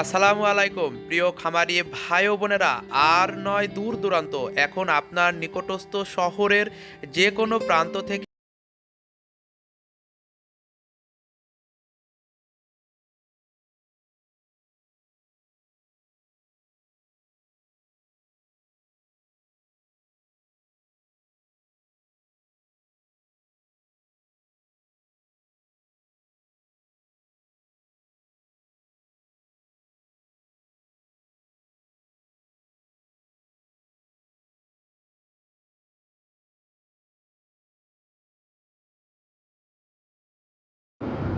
আসসালামু আলাইকুম, প্রিয় খামারি ভাই ও বোনেরা। আর নয় দূর দূরান্ত, এখন আপনার নিকটস্থ শহরের যে কোনো প্রান্ত থেকে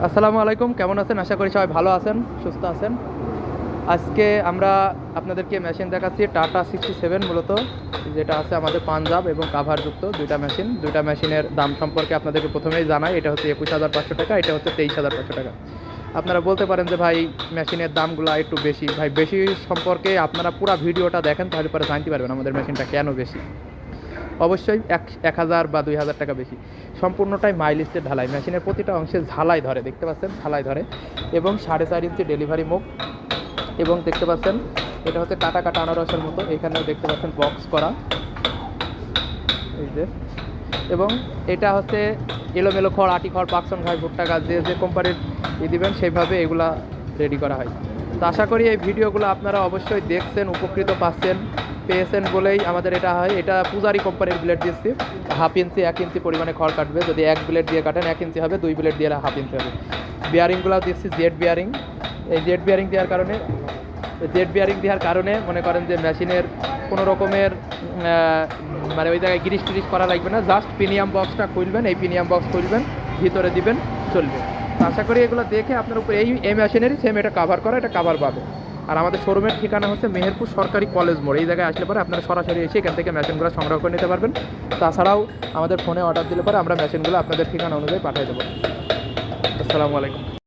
আসসালামু আলাইকুম, কেমন আছেন? আশা করি সবাই ভালো আছেন, সুস্থ আছেন। আজকে আমরা আপনাদেরকে মেশিন দেখাচ্ছি টাটা সিক্সটি সেভেন মূলত, যেটা আছে আমাদের পাঞ্জাব এবং কাভারযুক্ত দুইটা মেশিন দুইটা মেশিনের দাম সম্পর্কে আপনাদেরকে প্রথমেই জানাই, এটা হচ্ছে একুশ হাজার পাঁচশো টাকা, এটা হচ্ছে তেইশ হাজার পাঁচশো টাকা। আপনারা বলতে পারেন যে, ভাই মেশিনের দামগুলো একটু বেশি। ভাই, বেশি সম্পর্কে আপনারা পুরো ভিডিওটা দেখেন, তাহলে পরে জানতে পারবেন আমাদের মেশিনটা কেন বেশি। অবশ্যই এক এক হাজার বা দুই হাজার টাকা বেশি। সম্পূর্ণটাই মাইলিস্টের ঢালাই। মেশিনের প্রতিটা অংশে ঝালাই ধরে, দেখতে পাচ্ছেন? ঝালাই ধরে। এবং সাড়ে চার ইঞ্চি ডেলিভারি মুখ। এবং দেখতে পাচ্ছেন, এটা হচ্ছে টাটা কাটা আনারসের মতো। এখানেও দেখতে পাচ্ছেন বক্স করা। এই যে। এবং এটা হচ্ছে এলোমেলো খড়, আটি খড়, পাকসন ঘাস, ভুট্টা গাছ, যে যে কোম্পানির ই দিবেন, সেইভাবে এগুলা রেডি করা হয়। তো আশা করি এই ভিডিওগুলো আপনারা অবশ্যই দেখছেন, উপকৃত পাচ্ছেন, পেয়েছেন বলেই আমাদের এটা হয়। এটা পূজারি কোম্পানির ব্লেড দিচ্ছি। হাফ ইঞ্চি, এক ইঞ্চি পরিমাণে খড় কাটবে। যদি এক ব্লেড দিয়ে কাটেন, এক ইঞ্চি হবে, দুই ব্লেড দিয়ে হাফ ইঞ্চি হবে। বিয়ারিংগুলো দিচ্ছি জেড বিয়ারিং এই জেড বিয়ারিং দেওয়ার কারণে জেড বিয়ারিং দেওয়ার কারণে মনে করেন যে মেশিনের কোনো রকমের মানে ওই জায়গায় গিরিশ টিরিশ করা লাগবে না। জাস্ট প্রিমিয়াম বক্সটা খুলবেন, এই প্রিমিয়াম বক্স খুলবেন, ভিতরে দিবেন, চলবে। আশা করি এগুলো দেখে আপনার উপর এই এই মেশিনেরই সেম এটা কাভার করা, এটা কাভার পাবে। আর আমাদের শোরুমের ঠিকানা হচ্ছে মেহেরপুর সরকারি কলেজ মোড়। এই জায়গায় আসলে পরে আপনারা সরাসরি এসে এখান থেকে মেশিনগুলো সংগ্রহ করে নিতে পারবেন। তাছাড়াও আমাদের ফোনে অর্ডার দিলে পরে আমরা মেশিনগুলো আপনাদের ঠিকানা অনুযায়ী পাঠিয়ে দেবো। আসসালামু আলাইকুম।